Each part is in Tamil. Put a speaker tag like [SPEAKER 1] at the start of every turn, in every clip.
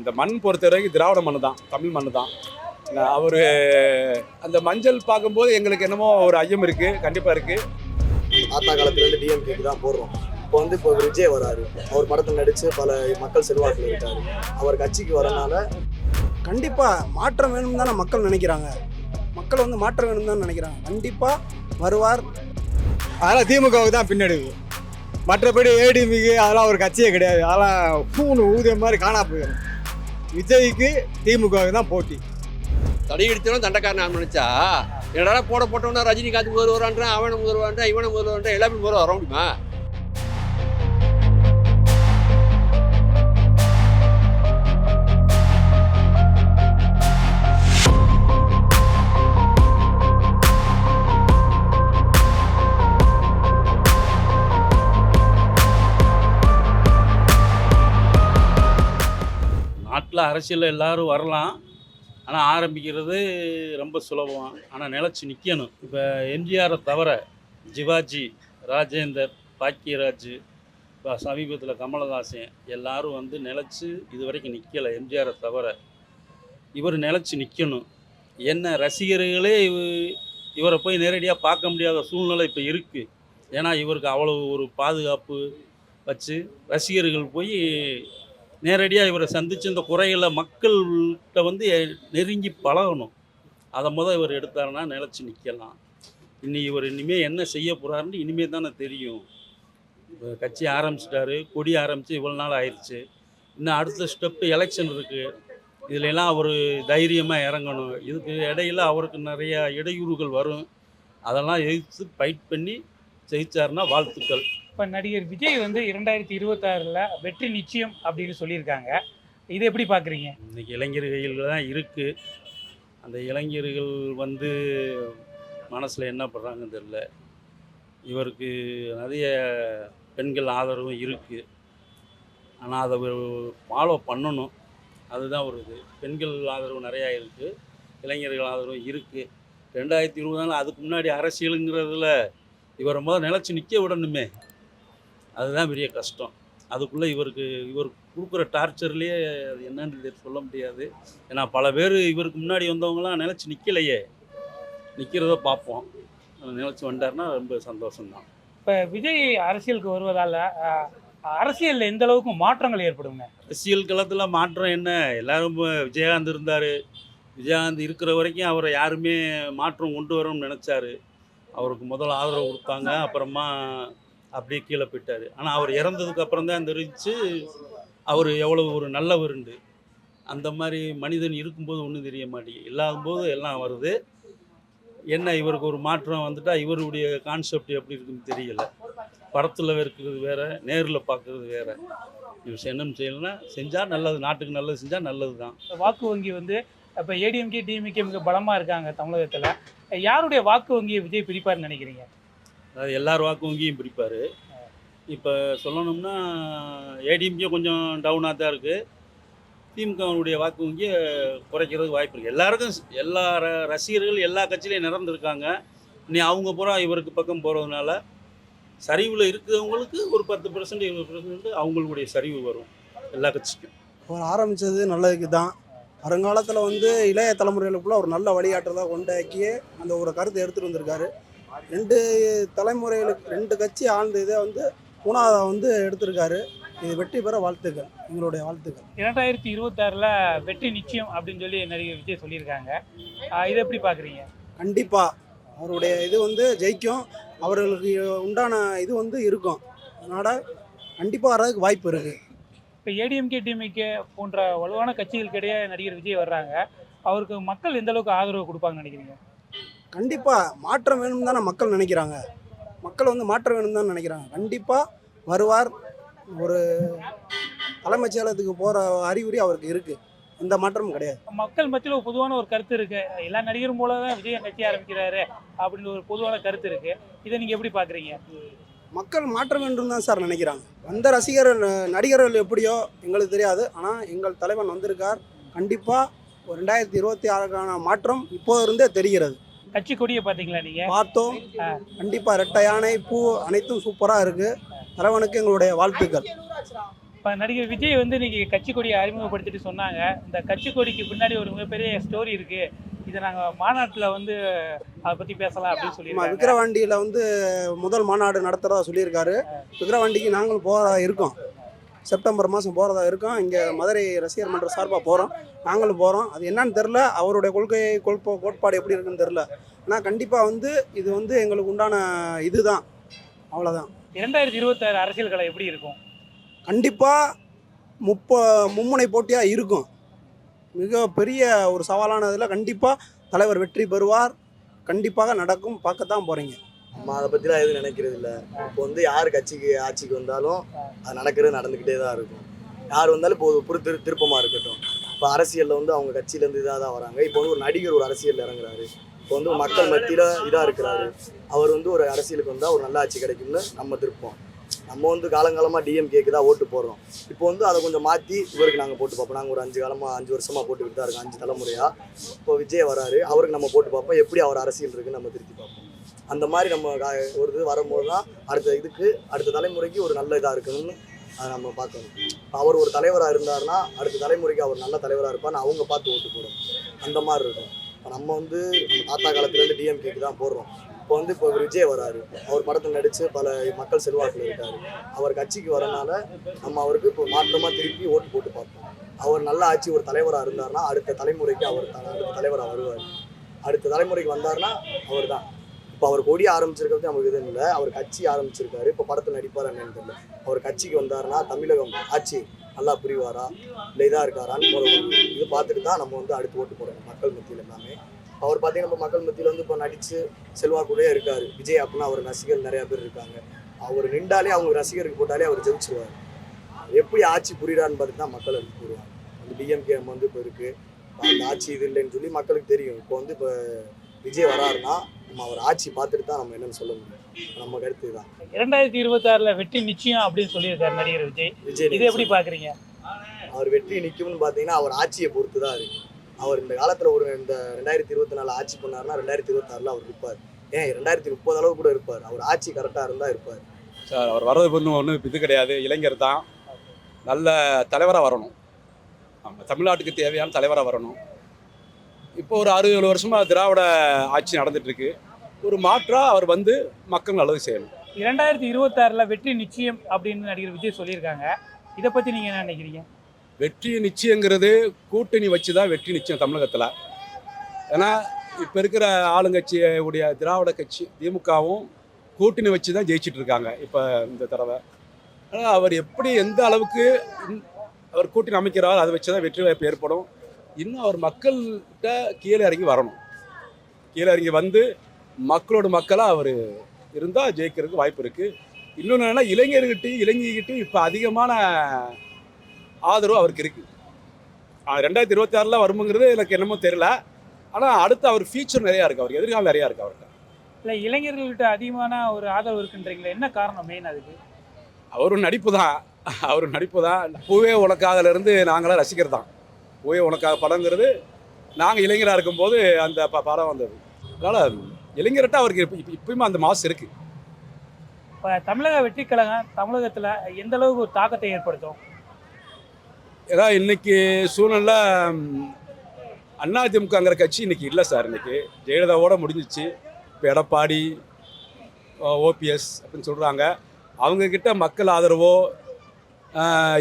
[SPEAKER 1] இந்த மண் பொறுத்த வரைக்கும் திராவிட மண் தான் தமிழ் மண் தான். அவர் அந்த மஞ்சள் பார்க்கும்போது எங்களுக்கு என்னமோ ஒரு ஐயம் இருக்குது கண்டிப்பாக இருக்குது
[SPEAKER 2] தாத்தா காலத்துலேருந்து டிஎம்கேக்கு தான் போடுறோம். இப்போ வந்து இப்போ விஜய் வராரு. அவர் படத்தில் நடித்து பல மக்கள் செல்வாக்கில் இருக்காரு. அவர் கட்சிக்கு வரனால
[SPEAKER 3] கண்டிப்பாக மாற்றம் வேணும் தானே மக்கள் நினைக்கிறாங்க. மக்கள் வந்து மாற்றம் வேணும் தான் நினைக்கிறாங்க. கண்டிப்பாக வருவார்.
[SPEAKER 4] அதெல்லாம் திமுகவுக்கு தான் பின்னடைவு. மற்றபடி ஏடிஎம்கே அதெல்லாம் ஒரு கட்சியே கிடையாது. அதெல்லாம் பூணு ஊதிய மாதிரி காணா போயிடும். விஜய்க்கு திமுக தான் போட்டி.
[SPEAKER 5] தடையெடுத்தவனும் தண்டக்காரன் நினைச்சா என்னடா போட போட்டவனா ரஜினிகாந்த் முதல் வருவான்றான் அவனை முதல் வருவான்றான் இவனை முதல் வருவான்றான் எல்லாமே முதல்ல வர முடியுமா?
[SPEAKER 6] நாட்டில் அரசியலில் எல்லாரும் வரலாம். ஆனால் ஆரம்பிக்கிறது ரொம்ப சுலபம். ஆனால் நிலச்சி நிற்கணும் இப்போ எம்ஜிஆரை தவிர சிவாஜி ராஜேந்தர் பாக்கியராஜ் இப்போ சமீபத்தில் கமலஹாசன் எல்லாரும் வந்து நிலச்சி இது வரைக்கும் நிற்கலை எம்ஜிஆரை தவிர. இவர் நிலச்சி நிற்கணும் என்ன ரசிகர்களே இவ- இவரை போய் நேரடியாக பார்க்க முடியாத சூழ்நிலை இப்போ இருக்குது ஏன்னா இவருக்கு அவ்வளோ ஒரு பாதுகாப்பு வச்சு ரசிகர்கள் போய் நேரடியாக இவரை சந்தித்து இந்த குறைகளை மக்கள்கிட்ட வந்து நெருங்கி பழகணும். அதை முதல் இவர் எடுத்தாருன்னா நிலச்சி நிற்கலாம் இனி இவர் இனிமேல் என்ன செய்ய போகிறாருன்னு இனிமேல் தானே தெரியும். கட்சி ஆரம்பிச்சிட்டாரு கொடி ஆரம்பித்து இவ்வளோ நாள் ஆயிடுச்சு இன்னும் அடுத்த ஸ்டெப்பு எலெக்ஷன் இருக்குது இதுலெல்லாம் அவர் தைரியமாக இறங்கணும். இதுக்கு இடையில அவருக்கு நிறையா இடையூறுகள் வரும். அதெல்லாம் எதிர்த்து ஃபைட் பண்ணி ஜெயிச்சாருன்னா வாழ்த்துக்கள்.
[SPEAKER 7] இப்போ நடிகர் விஜய் வந்து இரண்டாயிரத்தி இருபத்தாறில் வெற்றி நிச்சயம் அப்படின்னு சொல்லியிருக்காங்க. இதை எப்படி பார்க்குறீங்க
[SPEAKER 6] இன்றைக்கி இளைஞர்கள் தான் இருக்குது அந்த இளைஞர்கள் வந்து மனசில் என்ன பண்ணுறாங்கன்னு தெரில இவருக்கு நிறைய பெண்கள் ஆதரவும் இருக்குது ஆனால் அதை ஃபாலோ பண்ணணும். அதுதான் ஒரு இது. பெண்கள் ஆதரவு நிறையா இருக்குது இளைஞர்கள் ஆதரவு இருக்குது ரெண்டாயிரத்தி இருபதால அதுக்கு முன்னாடி அரசியலுங்கிறதுல இவரை முதல் நிலச்சி நிற்க விடணுமே. அதுதான் பெரிய கஷ்டம். அதுக்குள்ளே இவருக்கு இவர் கொடுக்குற டார்ச்சர்லேயே அது என்னன்னு சொல்ல முடியாது. ஏன்னா பல பேர் இவருக்கு முன்னாடி வந்தவங்களாம் நிலச்சி நிற்கலையே நிற்கிறத பார்ப்போம் நிலச்சி வந்தாருன்னா ரொம்ப சந்தோஷம்தான்.
[SPEAKER 7] இப்போ விஜய் அரசியலுக்கு வருவதால் அரசியலில் எந்த அளவுக்கு மாற்றங்கள் ஏற்படுங்க?
[SPEAKER 6] அரசியல் களத்தில் மாற்றம் என்ன? எல்லாரும் விஜயகாந்த் இருந்தார். விஜயகாந்த் இருக்கிற வரைக்கும் அவரை யாருமே மாற்றம் கொண்டு வரணும்னு நினச்சாரு. அவருக்கு முதல்ல ஆதரவு கொடுத்தாங்க. அப்புறமா அப்படியே கீழே போயிட்டார். ஆனால் அவர் இறந்ததுக்கு அப்புறம் தான் தெரிஞ்சு அவர் எவ்வளவு ஒரு நல்லவருண்டு அந்த மாதிரி மனிதன் இருக்கும்போது ஒன்றும் தெரிய மாட்டேங்குது. இல்லாதபோது எல்லாம் வருது. என்ன இவருக்கு ஒரு மாற்றம் வந்துட்டால் இவருடைய கான்செப்ட் எப்படி இருக்குன்னு தெரியல. படத்தில் இருக்கிறது வேறு நேரில் பார்க்குறது வேறு. இவர் என்னன்னு செய்யலைன்னா செஞ்சால் நல்லது நாட்டுக்கு நல்லது செஞ்சால் நல்லது தான்.
[SPEAKER 7] வாக்கு வங்கி வந்து இப்போ ஏடிஎம்கே டிஎம்கே மிக பலமாக இருக்காங்க தமிழகத்தில். யாருடைய வாக்கு வங்கியை விஜய் பிடிப்பார்னு நினைக்கிறீங்க?
[SPEAKER 6] அதாவது எல்லார் வாக்கு வங்கியும் பிடிப்பார் இப்போ சொல்லணும்னா ஏடிஎம்கே கொஞ்சம் டவுனாக தான் இருக்குது திமுகவுடைய வாக்கு வங்கியை குறைக்கிறதுக்கு வாய்ப்பு இருக்குது எல்லாருக்கும் எல்லா ர- ரசிகர்கள் எல்லா கட்சியிலையும் நிறந்துருக்காங்க நீ அவங்க பூரா இவருக்கு பக்கம் போகிறதுனால சரிவில் இருக்கிறவங்களுக்கு ஒரு பத்து பர்சன்ட் இருபது பர்சன்ட் அவங்களுடைய சரிவு வரும். எல்லா கட்சிக்கும்.
[SPEAKER 3] அவர் ஆரம்பித்தது நல்லதுக்கு தான். வருங்காலத்தில் வந்து இளைய தலைமுறைகளுக்குள்ள ஒரு நல்ல வழிகாட்டுறதாக கொண்டாக்கி அந்த ஒரு கருத்தை எடுத்துகிட்டு வந்திருக்காரு. ரெண்டு தலைமுறைகளுக்கு ரெண்டு கட்சி ஆழ்ந்த இதை வந்து மூணாவதை வந்து எடுத்திருக்காரு. இது வெற்றி பெற வாழ்த்துக்கள் எங்களுடைய வாழ்த்துக்கள்.
[SPEAKER 7] இரண்டாயிரத்தி இருபத்தாறில் வெற்றி நிச்சயம் அப்படின்னு சொல்லி நடிகர் விஜய் சொல்லியிருக்காங்க. இதை எப்படி பார்க்குறீங்க?
[SPEAKER 3] கண்டிப்பாக அவருடைய இது வந்து ஜெயிக்கும். அவர்களுக்கு உண்டான இது வந்து இருக்கும். அதனால் கண்டிப்பாக வர்றதுக்கு வாய்ப்பு இருக்குது
[SPEAKER 7] இப்போ ஏடிஎம்கே டிஎம்கே போன்ற வலுவான கட்சிகளுக்கிடையே நடிகர் விஜய் வர்றாங்க. அவருக்கு மக்கள் எந்த அளவுக்கு ஆதரவு கொடுப்பாங்கன்னு நினைக்கிறீங்க?
[SPEAKER 3] கண்டிப்பாக மாற்றம் வேணும் தானே மக்கள் நினைக்கிறாங்க. மக்கள் வந்து மாற்றம் வேணும் தான் நினைக்கிறாங்க. கண்டிப்பாக வருவார். ஒரு தலைமைச் செயலகத்துக்கு போகிற அறிகுறி அவருக்கு இருக்குது எந்த மாற்றமும் கிடையாது.
[SPEAKER 7] மக்கள் மத்தியில் ஒரு பொதுவான ஒரு கருத்து இருக்கு. எல்லா நடிகரும் போல தான் விஜய் கட்சி ஆரம்பிக்கிறாரு அப்படின்னு ஒரு பொதுவான கருத்து இருக்கு. இதை நீங்க எப்படி பாக்குறீங்க?
[SPEAKER 3] மக்கள் மாற்றம் வேண்டும் தான் சார் நினைக்கிறாங்க. அந்த ரசிகர்கள் நடிகர்கள் எப்படியோ எங்களுக்கு தெரியாது. ஆனால் எங்கள் தலைவன் வந்திருக்கார். கண்டிப்பாக ஒரு ரெண்டாயிரத்தி இருபத்தி ஆறுக்கான மாற்றம் இப்போது இருந்தே தெரிகிறது.
[SPEAKER 7] கட்சி கொடியை பாத்தீங்களா நீங்க?
[SPEAKER 3] பார்த்தோம். கண்டிப்பாக ரெட்டை யானை பூ அனைத்தும் சூப்பராக இருக்குது தலைவனுக்கு எங்களுடைய வாழ்த்துக்கள்.
[SPEAKER 7] இப்போ நடிகர் விஜய் வந்து இன்னைக்கு கட்சி கொடியை அறிமுகப்படுத்திட்டு சொன்னாங்க. இந்த கட்சி கொடிக்கு பின்னாடி ஒரு மிகப்பெரிய ஸ்டோரி இருக்கு. இதை நாங்கள் மாநாட்டில் வந்து அதை பற்றி பேசலாம் அப்படின்னு சொல்லியிருக்காங்க.
[SPEAKER 3] விக்கிரவாண்டியில் வந்து முதல் மாநாடு நடத்துகிறதா சொல்லியிருக்காரு. விக்கிரவாண்டிக்கு நாங்களும் போகிறதா இருக்கோம். செப்டம்பர் மாதம் போகிறதா இருக்கோம். இங்கே மதுரை ரசிகர் மன்ற சார்பாக போகிறோம். நாங்களும் போகிறோம். அது என்னன்னு தெரில அவருடைய கொள்கை கொள்கை கோட்பாடு எப்படி இருக்குன்னு தெரில ஆனால் கண்டிப்பாக வந்து இது வந்து எங்களுக்கு உண்டான இதுதான். அவ்வளோதான்
[SPEAKER 7] இரண்டாயிரத்தி இருபத்தாறு அரசியல் கலை எப்படி இருக்கும்?
[SPEAKER 3] கண்டிப்பாக முப்ப மும்முனை போட்டியாக இருக்கும். மிக பெரிய ஒரு சவாலானதில் கண்டிப்பாக தலைவர் வெற்றி பெறுவார். கண்டிப்பாக நடக்கும். பார்க்கத்தான் போகிறீங்க
[SPEAKER 2] நம்ம அதை பற்றிலாம் எதுவும் நினைக்கிறது இல்லை இப்போ வந்து யார் கட்சிக்கு ஆட்சிக்கு வந்தாலும் அது நடக்கிறது நடந்துக்கிட்டே தான் இருக்கும். யார் வந்தாலும் இப்போ ஒரு புது திரு திருப்பமாக இருக்கட்டும். இப்போ அரசியலில் வந்து அவங்க கட்சியிலேருந்து இதாக தான் வராங்க. இப்போ வந்து ஒரு நடிகர் ஒரு அரசியலில் இறங்குறாரு. இப்போ வந்து மக்கள் மத்தியில் இதாக இருக்கிறாரு. அவர் வந்து ஒரு அரசியலுக்கு வந்தால் ஒரு நல்ல ஆட்சி கிடைக்கும்னு நம்ம திருப்போம் நம்ம வந்து காலங்காலமாக டிஎம்கேக்கு தான் ஓட்டு போடுறோம். இப்போ வந்து அதை கொஞ்சம் மாற்றி இவருக்கு நாங்கள் போட்டு பார்ப்போம். நாங்கள் ஒரு அஞ்சு காலமாக அஞ்சு வருஷமாக போட்டுக்கிட்டு தான் இருக்கோம். அஞ்சு தலைமுறையாக இப்போ விஜய் வராரு. அவருக்கு நம்ம போட்டு பார்ப்போம். எப்படி அவர் அரசியல் இருக்குன்னு நம்ம திருத்தி பார்ப்போம். அந்த மாதிரி நம்ம கா- ஒரு இது வரும்போது தான் அடுத்த இதுக்கு அடுத்த தலைமுறைக்கு ஒரு நல்ல இதாக இருக்கணும்னு அதை நம்ம பார்க்கணும். அவர் ஒரு தலைவராக இருந்தாருன்னா அடுத்த தலைமுறைக்கு அவர் நல்ல தலைவராக இருப்பான்னு அவங்க பார்த்து ஓட்டு போடும் அந்த மாதிரி இருக்கும். இப்போ நம்ம வந்து நம்ம தாத்தா காலத்துலேருந்து டிஎம்கேக்கு தான் போடுறோம் இப்போ வந்து இப்போ விஜய் வராரு. அவர் படத்தில் நடித்து பல மக்கள் செல்வாக்கில் இருக்காரு. அவர் கட்சிக்கு வரனால நம்ம அவருக்கு இப்போ மாற்றமாக திருப்பி ஓட்டு போட்டு பார்ப்போம். அவர் நல்ல ஆட்சி ஒரு தலைவராக இருந்தாருன்னா அடுத்த தலைமுறைக்கு அவர் த- அடுத்த தலைவராக வருவார். அடுத்த தலைமுறைக்கு வந்தாருன்னா அவர் தான் இப்போ அவர் கொடி ஆரம்பிச்சிருக்கிறது நமக்கு எதுவும் இல்லை அவர் கட்சி ஆரம்பிச்சிருக்காரு. இப்போ படத்தில் நடிப்பார் என்னன்னு தெரியல. அவர் கட்சிக்கு வந்தாருன்னா தமிழகம் ஆட்சி நல்லா புரிவாரா? இல்லை இதாக இருக்காரான்னு ஒரு இது பார்த்துட்டு தான் நம்ம வந்து அடுத்து ஓட்டு போடணும் மக்கள் மத்தியில் எல்லாமே. அவர் பார்த்தீங்கன்னா இப்போ மக்கள் மத்தியில் வந்து இப்போ நடித்து செல்வாக்குள்ளே இருக்கார். விஜய் அப்படின்னா அவர் ரசிகர் நிறையா பேர் இருக்காங்க. அவர் நின்றாலே அவங்க ரசிகருக்கு போட்டாலே அவர் ஜெயிச்சிருவார். எப்படி ஆட்சி புரியுறான்னு பார்த்துட்டு தான் மக்கள் அதுக்கு கூறுவாங்க அந்த டிஎம்கே வந்து இப்போ இருக்குது அந்த ஆட்சி இது இல்லைன்னு சொல்லி மக்களுக்கு தெரியும். இப்போ வந்து இப்போ விஜய் வராருன்னா நம்ம அவர் ஆட்சி பார்த்துட்டு தான் நம்ம என்னன்னு சொல்ல முடியும். நம்ம கருத்து தான்
[SPEAKER 7] இரண்டாயிரத்தி இருபத்தாறில் வெற்றி நிச்சயம் அப்படின்னு சொல்லியிருக்காரு நடிகர் விஜய்.
[SPEAKER 2] விஜய்
[SPEAKER 7] இதை எப்படி பார்க்குறீங்க
[SPEAKER 2] அவர் வெற்றி நிற்கும்னு பார்த்தீங்கன்னா அவர் ஆட்சியை பொறுத்து தான் இருக்கு. அவர் இந்த காலத்தில் ஒரு இந்த ரெண்டாயிரத்தி இருபத்தி நாலு ஆட்சி பண்ணாருன்னா ரெண்டாயிரத்தி இருபத்தாறில் அவர் இருப்பார். ஏன்? ரெண்டாயிரத்தி முப்பது அளவு கூட இருப்பார். அவர் ஆட்சி கரெக்டாக இருந்தால் இருப்பார்.
[SPEAKER 1] சார் அவர் வர்றது ஒன்றும் ஒன்றும் இது கிடையாது. இளைஞர் தான். நல்ல தலைவராக வரணும். ஆமாம் தமிழ்நாட்டுக்கு தேவையான தலைவராக வரணும். இப்போ ஒரு அறுபது ஏழு வருஷமாக திராவிட ஆட்சி நடந்துட்டு இருக்கு ஒரு மாற்றாக அவர் வந்து மக்கள் நல்லது செய்யணும்
[SPEAKER 7] இரண்டாயிரத்தி இருபத்தாறில் வெற்றி நிச்சயம் அப்படின்னு நடிகர் விஜய் சொல்லியிருக்காங்க. இதை பற்றி நீங்கள் என்ன நினைக்கிறீங்க?
[SPEAKER 1] வெற்றி நிச்சயங்கிறது கூட்டணி வச்சு தான் வெற்றி நிச்சயம் தமிழகத்தில். ஏன்னா இப்போ இருக்கிற ஆளுங்கட்சியுடைய திராவிட கட்சி திமுகவும் கூட்டணி வச்சு தான் ஜெயிச்சிட்டு இருக்காங்க இப்போ இந்த தடவை. ஆனால் அவர் எப்படி எந்த அளவுக்கு அவர் கூட்டணி அமைக்கிறாரோ அதை வச்சு தான் வெற்றி வாய்ப்பு ஏற்படும். இன்னும் அவர் மக்கள்கிட்ட கீழே இறங்கி வரணும். கீழே இறங்கி வந்து மக்களோட மக்களாக அவர் இருந்தால் ஜெயிக்கிறதுக்கு வாய்ப்பு இருக்குது இன்னொன்று என்னன்னா இளைஞர்கிட்டையும் இளைஞர்கிட்டையும் இப்போ அதிகமான ஆதரவு அவருக்கு இருக்கு. ரெண்டாயிரத்தி இருபத்தி ஆறில் வருமுங்கிறது எனக்கு என்னமோ தெரியல. ஆனால் அடுத்து அவர் ஃபியூச்சர் நிறையா இருக்கு அவர் எதிர்காலம் நிறையா இருக்கு அவர்கிட்ட.
[SPEAKER 7] இல்லை இளைஞர்கள்கிட்ட அதிகமான ஒரு ஆதரவு இருக்குன்றீங்களே என்ன காரணம் மெயின் அதுக்கு?
[SPEAKER 1] அவரும் நடிப்பு தான் அவர் நடிப்பு தான் பூவே உனக்காகல இருந்து நாங்களாம் ரசிகர் தான் பூவே உனக்காக படங்கிறது நாங்கள் இளைஞராக இருக்கும்போது அந்த ப- படம் வந்தது. அதனால் இளைஞர்கிட்ட அவருக்கு இப்ப- இப்ப- இப்பயுமே அந்த மாசு இருக்கு.
[SPEAKER 7] இப்போ தமிழக வெற்றி கழகம் தமிழகத்தில் எந்த அளவுக்கு ஒரு தாக்கத்தை ஏற்படுத்தும்?
[SPEAKER 1] ஏன்னா இன்னைக்கு சூழ்நிலை அதிமுகங்கிற கட்சி இன்னைக்கு இல்லை சார் இன்னைக்கு. ஜெயலலிதாவோட முடிஞ்சிச்சு. இப்போ எடப்பாடி ஓபிஎஸ் அப்படின்னு சொல்கிறாங்க அவங்கக்கிட்ட மக்கள் ஆதரவோ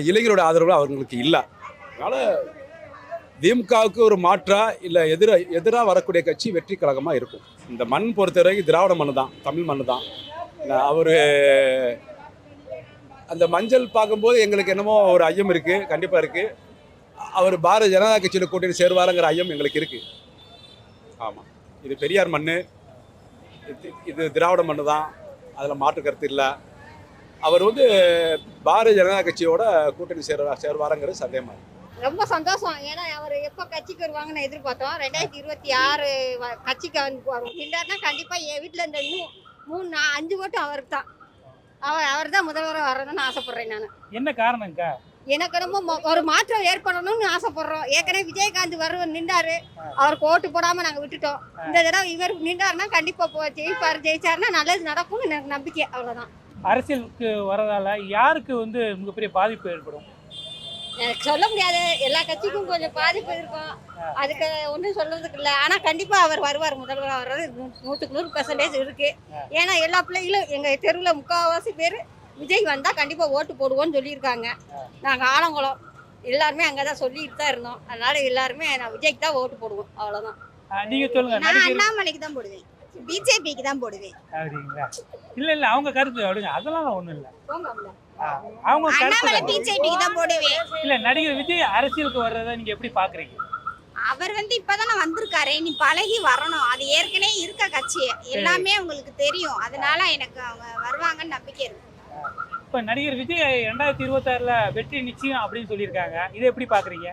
[SPEAKER 1] இளைஞரோட ஆதரவோ அவங்களுக்கு இல்லை. அதனால் திமுகவுக்கு ஒரு மாற்றா இல்லை எதிர எதிராக வரக்கூடிய கட்சி வெற்றி கழகமாக இருக்கும். இந்த மண் பொறுத்த வரைக்கும் திராவிட மண் தான் தமிழ் மண் தான் அவர் அந்த மஞ்சள் பார்க்கும்போது எங்களுக்கு என்னமோ ஒரு ஐயம் இருக்குது கண்டிப்பாக இருக்குது அவர் பாரதிய ஜனதா கட்சியில் கூட்டணி சேருவாருங்கிற ஐயம் எங்களுக்கு இருக்குது ஆமாம் இது பெரியார் மண் இது- இது திராவிட மண் தான் அதில் மாற்று கருத்து இல்லை. அவர் வந்து பாரதிய ஜனதா கட்சியோட கூட்டணி சேர சேருவாருங்கிறது சந்தேகமாக இருக்குது
[SPEAKER 8] ரொம்ப சந்தோஷம். ஏன்னா அவர் எப்போ கட்சிக்கு வருவாங்கன்னு எதிர்பார்த்தோம். ரெண்டாயிரத்தி இருபத்தி ஆறு கட்சிக்கு வந்து இல்லைன்னா கண்டிப்பாக என் வீட்டில் இந்த இன்னும் மூணு நா- அஞ்சு ஓட்டும் அவருக்கு தான் அவர் அவர் தான் முதல்வராக வரணும்னு ஆசைப்பட்றேன் நான்.
[SPEAKER 7] என்ன காரணம்க்கா?
[SPEAKER 8] எனக்கு என்னமோ ஒரு மாற்றம் ஏற்படணும்னு ஆசைப்படுறோம். ஏற்கனவே விஜயகாந்த் வருவ நின்றாரு. அவருக்கு ஓட்டு போடாமல் நாங்கள் விட்டுட்டோம். இந்த தடவை இவர் நின்றாருன்னா கண்டிப்பாக போ ஜெயிப்பார். ஜெயிச்சாருன்னா நல்லது நடக்கும்னு எனக்கு நம்பிக்கை. அவ்வளோதான்
[SPEAKER 7] அரசியலுக்கு வரதால யாருக்கு வந்து மிகப்பெரிய பாதிப்பு ஏற்படும்?
[SPEAKER 8] எனக்கு சொல்ல முடியாது. எல்லா கட்சிக்கும் கொஞ்சம் பாதிப்பு இருக்கும். அதுக்கு ஒன்றும் சொல்றதுக்கு இல்லை. ஆனால் கண்டிப்பாக அவர் வருவார். முதல்வர் வர்றது நூற்றுக்கு நூறு பெர்சன்டேஜ் இருக்கு. ஏன்னா எல்லா பிள்ளைகளும் எங்கள் தெருவில் முக்கால்வாசி பேர் விஜய் வந்தால் கண்டிப்பாக ஓட்டு போடுவோம்னு சொல்லியிருக்காங்க. நாங்கள் ஆலங்குளம் எல்லாருமே அங்கே தான் சொல்லிட்டு தான் இருந்தோம். அதனால எல்லாருமே நான் விஜய்க்கு தான் ஓட்டு போடுவோம். அவ்வளோதான் நான் அண்ணாமலைக்கு தான் போடுவேன். பிஜேபிக்கு தான் போடுவேன்.
[SPEAKER 7] அப்படிங்களா? இல்ல இல்ல அவங்க கருத்து அப்படிங்க. அதெல்லாம் ஒண்ணும் இல்ல. அவங்க.
[SPEAKER 8] பிஜேபிக்கு தான் போடுவேன்.
[SPEAKER 7] இல்ல நடிகர் விஜய் அரசியலுக்கு வர்றதை நீங்க எப்படி பாக்குறீங்க?
[SPEAKER 8] அவர் வந்து இப்பதானே வந்திருக்காரு. நீ பழகி வரணும். அது ஏற்கனவே இருக்க கட்சி. எல்லாமே உங்களுக்கு தெரியும். அதனால எனக்கு அவங்க வருவாங்கன்னு நம்பிக்கை இருக்கு.
[SPEAKER 7] இப்ப நடிகர் விஜய் ரெண்டாயிரத்தி இருபத்தாறுல வெற்றி நிச்சயம் அப்படின்னு சொல்லியிருக்காங்க. இதை எப்படி பாக்குறீங்க?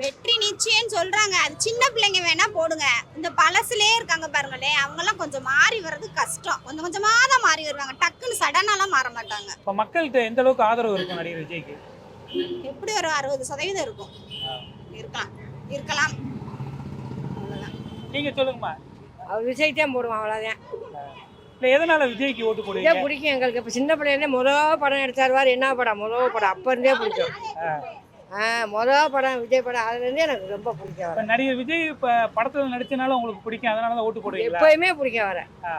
[SPEAKER 8] வெற்றி நிச்சயம் சொல்றாங்க. அது சின்ன பிள்ளைங்க வேணா போடுங்க. இந்த பழசுலயே இருக்காங்க பாருங்களேன் அவங்க எல்லாம் கொஞ்சம் மாறி வர்றது கஷ்டம். கொஞ்சம் கொஞ்சமா தான் மாறி வருவாங்க. டக்குன்னு சடனாலாம் மாற மாட்டாங்க.
[SPEAKER 7] இப்ப மக்கள்கிட்ட எந்த அளவுக்கு ஆதரவு இருக்கும் நடிகர் விஜய்க்கு?
[SPEAKER 8] எப்படி ஒரு அறுபது சதவீதம் இருக்கும். இருக்கலாம். இருக்கலாம்.
[SPEAKER 7] நீங்க சொல்லுங்கம்மா.
[SPEAKER 9] அவர் விஜய் தான் போடுவான் அவ்வளோதான்
[SPEAKER 7] இல்ல எதனால விஜய்க்கு ஓட்டு போடுவீங்க?
[SPEAKER 9] பிடிக்கும் எங்களுக்கு இப்போ சின்ன பிள்ளைலேருந்தே முதல் படம் எடுத்தாருவார் என்ன படம்? முதல் படம். அப்போ இருந்தே பிடிக்கும். முதல் படம் விஜய் படம் அதுலேருந்தே எனக்கு ரொம்ப பிடிக்கும்
[SPEAKER 7] இப்ப
[SPEAKER 9] அவரை
[SPEAKER 7] நடிகர் விஜய் இப்ப படத்துல நடிச்சனால உங்களுக்கு பிடிக்கும் அதனால தான் ஓட்டு போடுவீங்களா?
[SPEAKER 9] எப்பயுமே பிடிக்கும் அவரை
[SPEAKER 7] ஆ.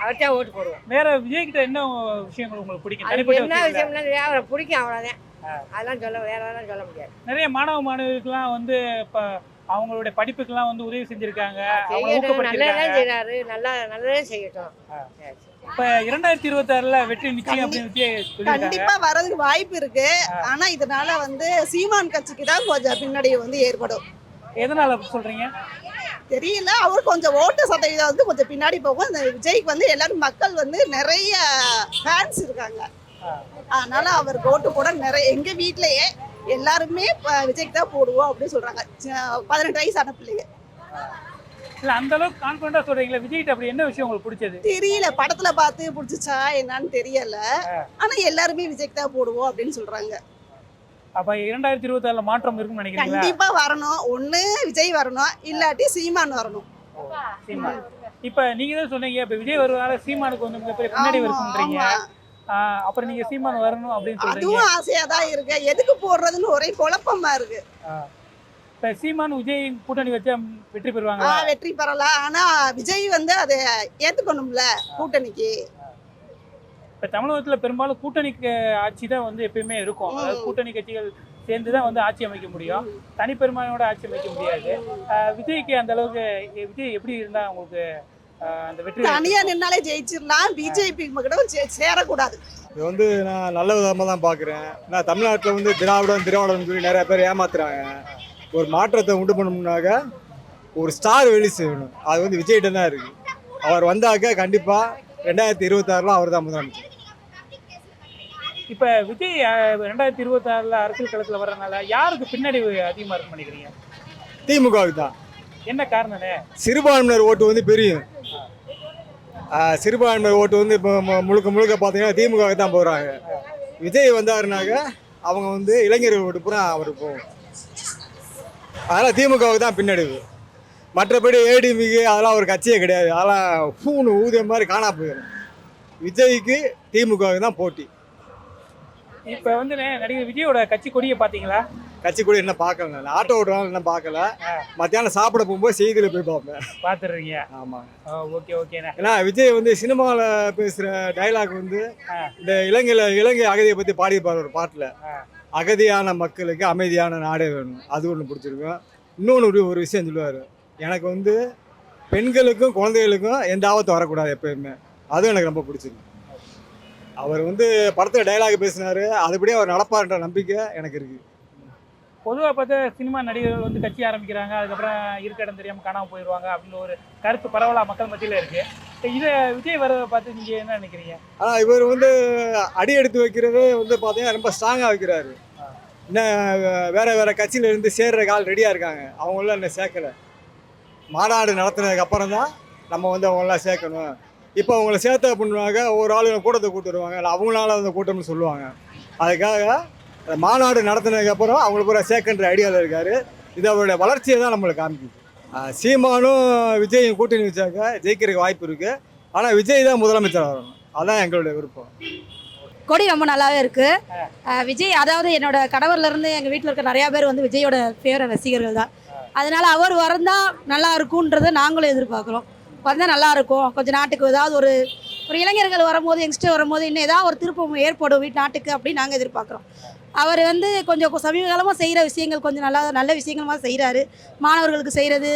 [SPEAKER 9] அவர் தான் ஓட்டு போடுவோம்
[SPEAKER 7] வேற விஜய் கிட்ட என்ன விஷயங்கள் உங்களுக்கு பிடிக்கும்?
[SPEAKER 9] என்ன? விஷயம்னா அவரை பிடிக்கும் அவ்வளோதான் அதெல்லாம் சொல்ல வேற எல்லாம் சொல்ல முடியாது.
[SPEAKER 7] நிறைய மாணவ மாணவிகளுக்கெல்லாம் வந்து இப்ப அவங்களுடைய படிப்புக்கெல்லாம் வந்து உதவி செஞ்சிருக்காங்க ஊக்கப்படுத்திருக்காங்க.
[SPEAKER 9] செய்யறாரு நல்லா நல்லதே செய்யட்டும்.
[SPEAKER 7] இப்ப இரண்டாயிரத்தி இருபத்தி ஆறுல வெற்றி நிச்சயம் அப்படின்னு விஜய் சொல்லியிருக்காங்க.
[SPEAKER 10] கண்டிப்பா வர்றதுக்கு வாய்ப்பு இருக்கு. ஆனா இதனால வந்து சீமான் கட்சிக்கு தான் கொஞ்சம் பின்னடைவு வந்து ஏற்படும்.
[SPEAKER 7] எதனால சொல்றீங்க?
[SPEAKER 10] தெரியல. அவர் கொஞ்சம் ஓட்டு சதவீதம் வந்து கொஞ்சம் பின்னாடி போகும். இந்த விஜய்க்கு வந்து எல்லாரும் மக்கள் வந்து நிறைய ஃபேன்ஸ் இருக்காங்க. அதனால அவருக்கு ஓட்டு போட நிறைய எங்க வீட்லயே எல்லாருமே விஜய்க்கு தான் போடுவோம் அப்படின்னு சொல்றாங்க. பதினெட்டு வயசான பிள்ளைங்க.
[SPEAKER 7] இல்ல அந்த அளவுக்கு கான்பிடண்டா சொல்றீங்களா விஜய்கிட்ட அப்படி என்ன விஷயம் உங்களுக்கு பிடிச்சது?
[SPEAKER 10] தெரியல படத்துல பார்த்து பிடிச்சிச்சா என்னன்னு தெரியல. ஆனா எல்லாருமே விஜய்க்கு தான் போடுவோம் அப்படின்னு சொல்றாங்க.
[SPEAKER 7] அப்ப இரண்டாயிரத்தி இருபத்தி ஆறுல மாற்றம் இருக்கும்னு நினைக்கிறீங்களா?
[SPEAKER 10] கண்டிப்பா வரணும். ஒண்ணு விஜய் வரணும். இல்லாட்டி சீமான் வரணும்.
[SPEAKER 7] சீமான். இப்ப நீங்க தான் சொன்னீங்க இப்ப விஜய் வருவதால சீமானுக்கு வந்து மிகப்பெரிய பின்னாடி இருக்குன்றீங்க அப்புறம் நீங்க சீமான் வரணும் அப்படின்னு சொல்றீங்க.
[SPEAKER 10] அதுவும் ஆசையா தான் இருக்கு. எதுக்கு போடுறதுன்னு ஒரே குழப்பமா இருக்கு.
[SPEAKER 7] இப்ப சீமான் விஜய் கூட்டணி வச்சா வெற்றி
[SPEAKER 10] ஆ,
[SPEAKER 7] பெறுவாங்களா
[SPEAKER 10] வெற்றி பெறலாம். ஆனா விஜய் வந்து அதை ஏத்துக்கணும்ல கூட்டணிக்கு.
[SPEAKER 7] இப்ப தமிழகத்துல பெரும்பாலும் கூட்டணிக்கு ஆட்சி தான் வந்து எப்பயுமே இருக்கும். அதாவது. கூட்டணி கட்சிகள் சேர்ந்து தான் வந்து ஆட்சி அமைக்க முடியும். தனிப்பெரும்பான்மையோட ஆட்சி அமைக்க முடியாது. விஜய்க்கு அந்த அளவுக்கு விஜய் எப்படி இருந்தா உங்களுக்கு அந்த வெற்றி
[SPEAKER 10] தனியா நின்னாலே ஜெயிச்சிடலாம். பிஜேபி கூட சே- சேரக்கூடாது.
[SPEAKER 4] இது வந்து நான் நல்ல விதமாக தான் பார்க்குறேன் நான் தமிழ்நாட்டில் வந்து திராவிடம் திராவிடம் சொல்லி நிறைய பேர் ஏமாத்துறாங்க. ஒரு மாற்றத்தை உண்டு பண்ணணும்னாக்க ஒரு ஸ்டார் வெளி செய்யணும். அது வந்து விஜய்கிட்ட தான் இருக்குது அவர் வந்தாக்க கண்டிப்பாக ரெண்டாயிரத்தி இருபத்தாறில் அவர் தான் முதலமைச்சர்.
[SPEAKER 7] இப்ப விஜய் ரெண்டாயிரத்தி இருபத்தி ஆறுல அரசியல் களத்துல வர்றதுனால யாருக்கு பின்னாடி அதிகமா இருக்குன்னு நினைக்கிறீங்க?
[SPEAKER 4] திமுகவுக்கு தான்.
[SPEAKER 7] என்ன காரணம்னே
[SPEAKER 4] சிறுபான்மையினர் ஓட்டு வந்து பெரியும். சிறுபான்மையினர் ஓட்டு வந்து இப்போ முழுக்க முழுக்க பார்த்தீங்கன்னா திமுகவுக்கு தான் போகிறாங்க விஜய் வந்தாருனாக்க அவங்க வந்து இளைஞர்கள் ஓட்டு பூரா அவருக்கு போகும். அதனால் திமுகவுக்கு தான் பின்னடைவு. மற்றபடி ஏடிஎம்கே அதெல்லாம் ஒரு கட்சியே கிடையாது. அதெல்லாம் பூணு ஊதிய மாதிரி காணா போயிடும். விஜய்க்கு திமுகவுக்கு தான் போட்டி.
[SPEAKER 7] இப்ப வந்து நடிகர் விஜயோட கட்சி கொடியை பாத்தீங்களா?
[SPEAKER 4] கட்சி கூட என்ன பார்க்கல நான் ஆட்டோ ஓட்டுறாங்க என்ன பார்க்கல மத்தியானம் சாப்பிட போகும்போது செய்தியில் போய் பார்ப்பேன்
[SPEAKER 7] பாத்துடுறீங்க?
[SPEAKER 4] ஆமாம்
[SPEAKER 7] ஓகே ஓகேண்ணே
[SPEAKER 4] ஏன்னா விஜய் வந்து சினிமாவில் பேசுகிற டைலாக் வந்து. இந்த இலங்கையில் இலங்கை அகதியை பற்றி பாடியிருப்பார் ஒரு பாட்டில். அகதியான மக்களுக்கு அமைதியான நாடே வேணும். அது ஒன்று பிடிச்சிருக்கும். இன்னொன்று ஒரு ஒரு விஷயம் சொல்லுவார். எனக்கு வந்து பெண்களுக்கும் குழந்தைகளுக்கும் எந்த ஆபத்தும் வரக்கூடாது எப்பயுமே. அதுவும் எனக்கு ரொம்ப பிடிச்சிருக்கு. அவர் வந்து படத்தில் டைலாக் பேசினார். அதுபடியே அவர் நடப்பார்ன்ற நம்பிக்கை எனக்கு இருக்குது
[SPEAKER 7] பொதுவாக பார்த்தா சினிமா நடிகர்கள் வந்து கட்சி ஆரம்பிக்கிறாங்க. அதுக்கப்புறம் இருக்க இடம் தெரியாமல் காணாம போயிடுவாங்க அப்படின்னு ஒரு கருத்து பரவலாக மக்கள் மத்தியில் இருக்கு. இதை விஜய் வரதை பார்த்து நீங்கள் என்ன நினைக்கிறீங்க?
[SPEAKER 4] ஆனால் இவர் வந்து அடி எடுத்து வைக்கிறதே வந்து பார்த்தீங்கன்னா ரொம்ப ஸ்ட்ராங்காக வைக்கிறாரு. இன்னும் வேற வேற கட்சியில இருந்து சேர்றதுக்கு ஆள் ரெடியாக இருக்காங்க. அவங்களாம் இன்னும் சேர்க்கலை. மாநாடு நடத்துனதுக்கு அப்புறம் தான் நம்ம வந்து அவங்களாம் சேர்க்கணும். இப்போ அவங்கள சேர்த்த பண்ணுவாங்க ஒரு ஆளுங்க கூட்டத்தை கூட்டு வருவாங்க இல்லை அவங்களால அந்த கூட்டம்னு சொல்லுவாங்க. அதுக்காக மாநாடு நடத்தினதுக்கப்புறம் அவங்களுக்கு ஒரு பூரா ஐடியாவில் இருக்கார். இது அவருடைய வளர்ச்சியை தான் நம்மளுக்கு காமிக்குது. சீமானும் விஜயும் கூட்டணி வச்சாக்க ஜெயிக்கிறதுக்கு வாய்ப்பு இருக்குது ஆனால் விஜய் தான் முதலமைச்சர் வரணும் அதான் எங்களுடைய விருப்பம்.
[SPEAKER 9] கொடி ரொம்ப நல்லாவே இருக்குது விஜய் அதாவது என்னோட கணவர்லேருந்து எங்கள் வீட்டில் இருக்க நிறையா பேர் வந்து விஜயோட பேர ரசிகர்கள் தான். அதனால அவர் வரந்தால் நல்லா இருக்கும்ன்றதை நாங்களும் எதிர்பார்க்குறோம். வந்தால் நல்லா இருக்கும். கொஞ்சம் நாட்டுக்கு ஏதாவது ஒரு ஒரு இளைஞர்கள் வரும்போது யங்ஸ்டர் வரும்போது இன்னும் ஏதாவது ஒரு திருப்பம் ஏற்படும் வீட்டு நாட்டுக்கு அப்படின்னு நாங்கள் எதிர்பார்க்குறோம். அவர் வந்து கொஞ்சம் சமீப காலமாக செய்கிற விஷயங்கள் கொஞ்சம் நல்லா நல்ல விஷயங்களமாக செய்கிறாரு மாணவர்களுக்கு செய்கிறது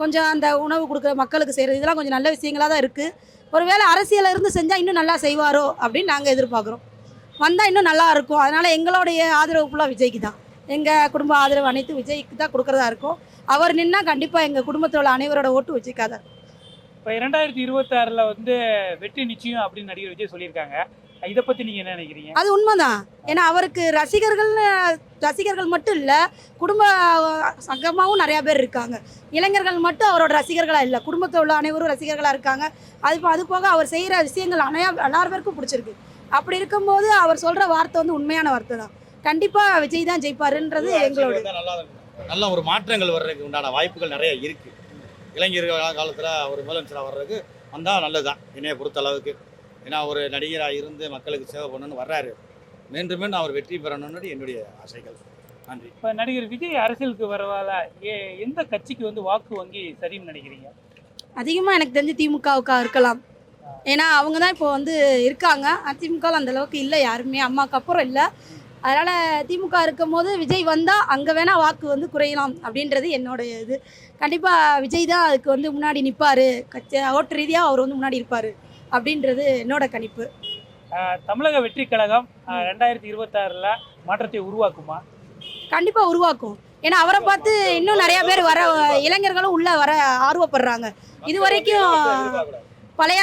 [SPEAKER 9] கொஞ்சம் அந்த உணவு கொடுக்குற மக்களுக்கு செய்கிறது இதெல்லாம் கொஞ்சம் நல்ல விஷயங்களாக தான் இருக்குது ஒருவேளை அரசியலில் இருந்து செஞ்சால் இன்னும் நல்லா செய்வாரோ அப்படின்னு நாங்கள் எதிர்பார்க்குறோம். வந்தால் இன்னும் நல்லா இருக்கும். அதனால் எங்களுடைய ஆதரவு ஃபுல்லாக விஜய்க்கு தான். எங்கள் குடும்ப ஆதரவு அனைத்து விஜய்க்கு தான் கொடுக்குறதா இருக்கும். அவர் நின்னால் கண்டிப்பாக எங்கள் குடும்பத்தில் உள்ள அனைவரோட ஓட்டு விஜய்க்காக தான்
[SPEAKER 7] இப்போ இரண்டாயிரத்தி இருபத்தாறில் வந்து வெற்றி நிச்சயம் அப்படின்னு நடிகர் விஜய் சொல்லியிருக்காங்க. இதை பற்றி நீங்கள் என்ன நினைக்கிறீங்க?
[SPEAKER 9] அது உண்மைதான். ஏன்னா அவருக்கு ரசிகர்கள் ரசிகர்கள் மட்டும் இல்லை குடும்ப சங்கமாகவும் நிறையா பேர் இருக்காங்க. இளைஞர்கள் மட்டும் அவரோட ரசிகர்களாக இல்லை. குடும்பத்தில் உள்ள அனைவரும் ரசிகர்களாக இருக்காங்க. அது அது போக அவர் செய்கிற விஷயங்கள் அனையா எல்லார் பேருக்கும் பிடிச்சிருக்கு. அப்படி இருக்கும்போது அவர் சொல்கிற வார்த்தை வந்து உண்மையான வார்த்தை தான். கண்டிப்பாக விஜய் தான் ஜெயிப்பாருன்றது எங்களோட
[SPEAKER 11] நல்ல ஒரு மாற்றங்கள் வர்றதுக்கு உண்டான வாய்ப்புகள் நிறைய இருக்குது இளைஞர்கள் காலத்தில் ஒரு முதலமைச்சராக வர்றதுக்கு வந்தால் நல்லது தான் என்னைய பொறுத்த அளவுக்கு. ஏன்னா ஒரு நடிகராக இருந்து மக்களுக்கு சேவை பண்ணணும்னு வர்றாரு. மீண்டும் மீண்டும் அவர் வெற்றி பெறணும்னு என்னுடைய ஆசைகள். நன்றி.
[SPEAKER 7] இப்போ நடிகர் விஜய் அரசியலுக்கு வரவால ஏ எந்த கட்சிக்கு வந்து வாக்கு வங்கி சரின்னு நினைக்கிறீங்க?
[SPEAKER 9] அதிகமாக எனக்கு தெரிஞ்சு திமுகவுக்கா இருக்கலாம். ஏன்னா அவங்க தான் இப்போ வந்து இருக்காங்க. அதிமுகவில் அந்த அளவுக்கு இல்லை யாருமே. அம்மாவுக்கு அப்புறம் இல்லை. அதனால் திமுக இருக்கும் போது விஜய் வந்தால் அங்கே வேணால் வாக்கு வந்து குறையலாம் அப்படின்றது என்னோடைய இது. கண்டிப்பாக விஜய் தான் அதுக்கு வந்து முன்னாடி நிற்பார் கட்சி ஓட்டு ரீதியாக அவர் வந்து முன்னாடி இருப்பார். அப்படின்றது என்னோட கணிப்பு.
[SPEAKER 7] தமிழக வெற்றி கழகம் ரெண்டாயிரத்தி இருபத்தாறில் மாற்றத்தை உருவாக்குமா?
[SPEAKER 9] கண்டிப்பாக உருவாக்கும். ஏன்னா அவரை பார்த்து இன்னும் நிறைய பேர் வர இளைஞர்களும் உள்ளே வர ஆர்வப்படுறாங்க. இது வரைக்கும் பழைய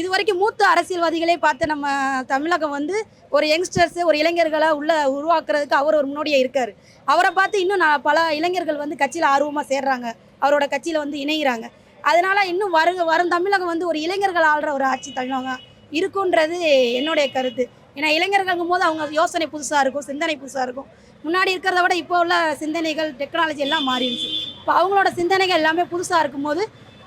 [SPEAKER 9] இது வரைக்கும் மூத்த அரசியல்வாதிகளே பார்த்து நம்ம தமிழகம் வந்து ஒரு யங்ஸ்டர்ஸ் ஒரு இளைஞர்களை உள்ள உருவாக்குறதுக்கு அவர் ஒரு முன்னோடியாக இருக்கார். அவரை பார்த்து இன்னும் பல இளைஞர்கள் வந்து கட்சியில் ஆர்வமாக சேர்றாங்க. அவரோட கட்சியில் வந்து இணைகிறாங்க அதனால இன்னும் வரும் வரும் தமிழகம் வந்து ஒரு இளைஞர்கள் ஆள்ற ஒரு ஆட்சி தமிழகம் இருக்குன்றது என்னுடைய கருத்து. ஏன்னா இளைஞர்களுங்கும் போது அவங்க யோசனை புதுசாக இருக்கும் சிந்தனை புதுசாக இருக்கும். முன்னாடி இருக்கிறத விட இப்போ உள்ள சிந்தனைகள் டெக்னாலஜி எல்லாம் மாறிடுச்சு. இப்போ அவங்களோட சிந்தனைகள் எல்லாமே புதுசாக இருக்கும்போது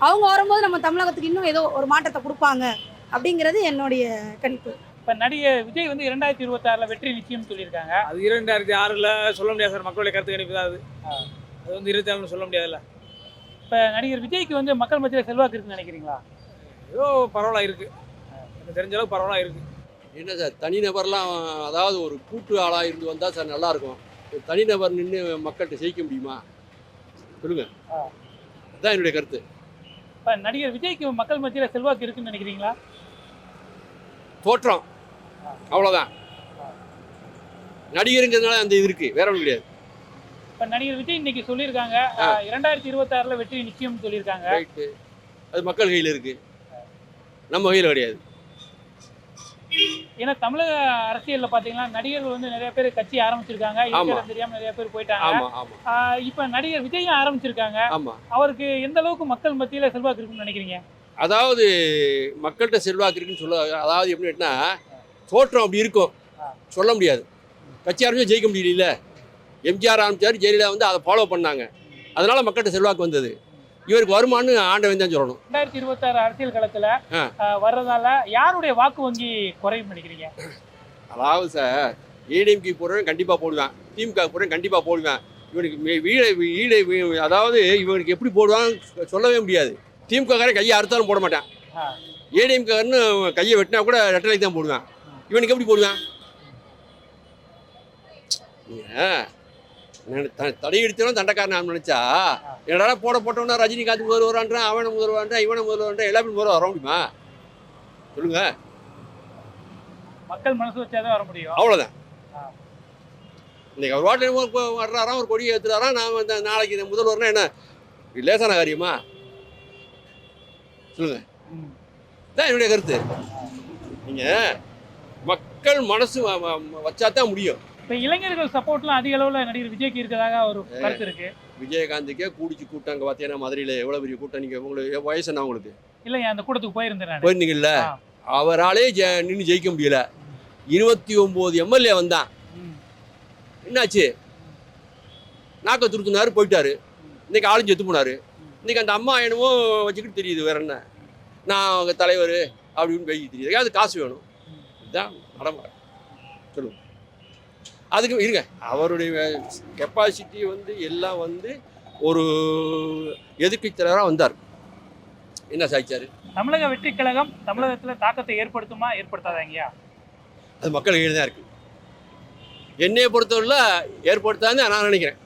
[SPEAKER 9] அவங்க வரும்போது நம்ம தமிழகத்துக்கு இன்னும் ஏதோ ஒரு மாற்றத்தை கொடுப்பாங்க அப்படிங்கிறது என்னுடைய கணிப்பு.
[SPEAKER 7] இப்போ நடிகர் விஜய் வந்து இரண்டாயிரத்தி இருபத்தாறில் வெற்றி நிச்சயம் சொல்லியிருக்காங்க.
[SPEAKER 12] அது இரண்டாயிரத்தி ஆறில் சொல்ல முடியாது சார். மக்களுடைய கருத்து கணிப்பு தான் அது. அது வந்து இருபத்தி ஆறுன்னு சொல்ல முடியாதுல்ல.
[SPEAKER 7] இப்போ நடிகர் விஜய்க்கு வந்து மக்கள் மத்தியில் செல்வாக்கு இருக்குன்னு நினைக்கிறீங்களா?
[SPEAKER 12] ஏதோ பரவாயில்ல இருக்கு. எனக்கு தெரிஞ்ச அளவுக்கு பரவாயில்ல இருக்கு.
[SPEAKER 5] என்ன சார் தனிநபர்லாம் அதாவது ஒரு கூட்டு ஆளாக இருந்து வந்தால் சார் நல்லாயிருக்கும் தனிநபர் நின்று மக்கள்கிட்ட ஜெயிக்க முடியுமா? சொல்லுங்கள் அதுதான் என்னுடைய கருத்து.
[SPEAKER 7] இப்போ நடிகர் விஜய்க்கு மக்கள் மத்தியில் செல்வாக்கு இருக்குன்னு நினைக்கிறீங்களா?
[SPEAKER 5] தோற்றம். அவ்வளோதான் நடிகருங்கிறதுனால அந்த இது இருக்குது வேற ஒன்றும் கிடையாது.
[SPEAKER 7] இப்போ நடிகர் விஜய் இன்னைக்கு சொல்லியிருக்காங்க இரண்டாயிரத்தி இருபத்தாறில் வெற்றி நிச்சயம் சொல்லியிருக்காங்க.
[SPEAKER 5] அது மக்கள் கையில் இருக்குது நம்ம கையில் கிடையாது.
[SPEAKER 7] ஏன்னா தமிழக அரசியல்ல பாத்தீங்கன்னா நடிகர்கள் வந்து நிறைய பேர் கட்சி ஆரம்பிச்சிருக்காங்க. இருக்கிறது தெரியாம நிறைய பேர் போயிட்டாங்க. இப்ப நடிகர் விஜயும் ஆரம்பிச்சிருக்காங்க. அவருக்கு எந்த அளவுக்கு மக்கள் மத்தியில செல்வாக்கு இருக்குன்னு நினைக்கிறீங்க?
[SPEAKER 5] அதாவது மக்கள்கிட்ட செல்வாக்கு இருக்குன்னு சொல்ல அதாவது எப்படின்னா தோற்றம் அப்படி இருக்கும். சொல்ல முடியாது. கட்சி ஆரம்பிச்சு ஜெயிக்க முடியல எம்ஜிஆர் ஆரம்பிச்சார் ஜெயலலிதா வந்து அதை ஃபாலோ பண்ணாங்க. அதனால மக்கள்கிட்ட செல்வாக்கு வந்தது. இவருக்கு வருமானு ஆண்டவன் தான் சொல்லணும்.
[SPEAKER 7] ரெண்டாயிரத்தி இருபத்தாறு அரசியல் களத்துல வர்றதால யாருடைய வாக்கு வங்கி குறையும் நினைக்கிறீங்க?
[SPEAKER 5] அதாவது சார் ஏடிஎம்கே போடுறவன் கண்டிப்பாக போடுவேன். திமுக போடுறவன் கண்டிப்பாக போடுவேன். இவனுக்கு மே- வீடு அதாவது இவனுக்கு எப்படி போடுவான்னு சொல்லவே முடியாது. திமுக காரன் கையை அறுத்தாலும் போட மாட்டான். ஏடிஎம்காரன்னு கையை வெட்டினா கூட ரெட்டலை தான் போடுவேன். இவனுக்கு எப்படி போடுவேன்? நீங்கள் தடையெடுத்தவன் தண்டக்காரன் நான் நினச்சா என்னடா போட போட்டவனா ரஜினிகாந்த் முதல் வருவான்றான் அவனை முதல் வருவான்றான் இவனை முதல் வருவான்றான் எல்லாமே முதல் வர முடியுமா? சொல்லுங்க.
[SPEAKER 7] மக்கள் மனசு வச்சாதான் வர முடியும்.
[SPEAKER 5] அவ்வளோதான். இன்னைக்கு அவர் வாட்டில் வர்றாராம் ஒரு கொடியை ஏற்றுறாராம் நான் வந்து நாளைக்கு இந்த முதல்வர்னா என்ன? லேசான காரியமா? சொல்லுங்க.
[SPEAKER 7] ம்.
[SPEAKER 5] இதான் என்னுடைய கருத்து. நீங்கள் மக்கள் மனசு வச்சா தான் முடியும்.
[SPEAKER 7] இப்ப இளைஞர்கள் சப்போர்ட்லாம் அதிக அளவுல நடிகர் விஜய்க்கு இருக்கதாக ஒரு கருத்து இருக்கு.
[SPEAKER 5] விஜயகாந்துக்கே கூடிச்சு கூட்டம் அங்கே பார்த்தீங்கன்னா மதுரையில் எவ்வளோ பெரிய கூட்டம்? நீங்கள் உங்களுக்கு வயசு என்ன உங்களுக்கு?
[SPEAKER 7] இல்லையா அந்த கூட்டத்துக்கு போயிருந்தேன்
[SPEAKER 5] போயிருந்தீங்கல்ல. அவராலே ஜெ நின்று ஜெயிக்க முடியல. இருபத்தி ஒம்பது எம்எல்ஏ வந்தான். என்னாச்சு? நாக்க துருத்துனாரு போயிட்டாரு. இன்னைக்கு ஆளும் செத்து போனாரு. இன்னைக்கு அந்த அம்மா என்னமோ வச்சுக்கிட்டு தெரியுது வேற என்ன? நான் அவங்க தலைவர் அப்படின்னு போய் தெரியுது. அது காசு வேணும். இதுதான் நடைமுறை சொல்லுங்க. அதுக்கு இருங்க. அவருடைய கெப்பாசிட்டி வந்து எல்லாம் வந்து ஒரு எதிர்க்கட்சி தலைவராக வந்தார். என்ன சாதிச்சாரு?
[SPEAKER 7] தமிழக வெற்றி கழகம் தமிழகத்துல தாக்கத்தை ஏற்படுத்துமா ஏற்படுத்தாதாங்கய்யா?
[SPEAKER 5] அது மக்கள் கையில் தான் இருக்குது என்னையை பொறுத்தவரையில் ஏற்படுத்தாதுன்னு நான் நினைக்கிறேன்.